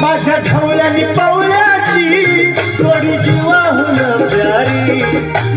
माझ्या ढवळ्यानी पावल्याची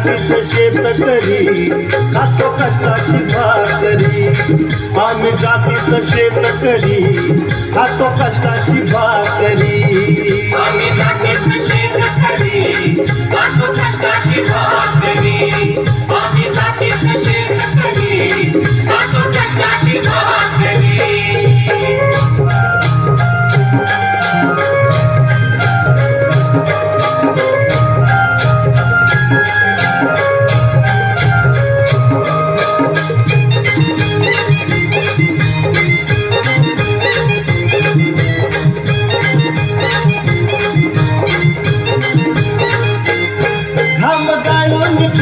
आम्ही शेत करी खातो कष्टाची भाकरी आम्ही जातीच शेत करी खातो कष्टाची भाकरी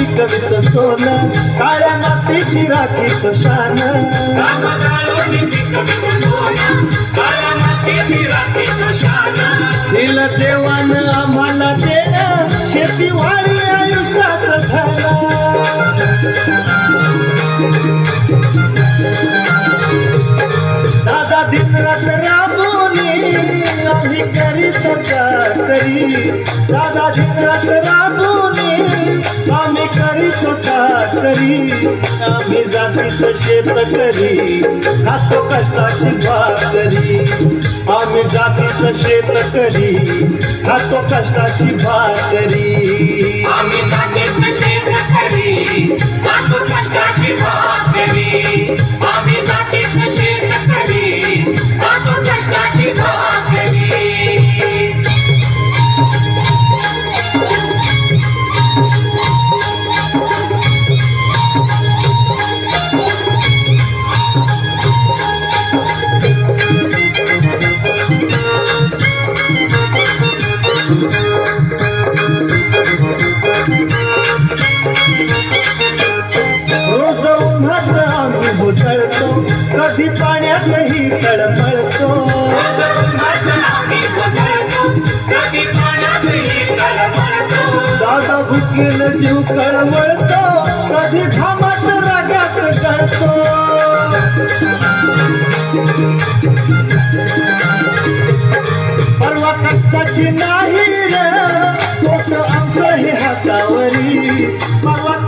गाळून पिकवित सोनं काळ्या मातीची राखीत शान. करी दादा दिन रात राबवणे आम्ही करीत करी आम्ही जातीच शेत करी खातो कष्टाची भाकरी आम्ही जातीच शेत करी खातो कष्टाची भाकरी. पाण्यातही तळमळतो दादा भुकेल जीव कळवळतो. कधी घामात रागात कळतो परवा कष्टाची नाही रे तोच आमचं हे हातावरी. परवा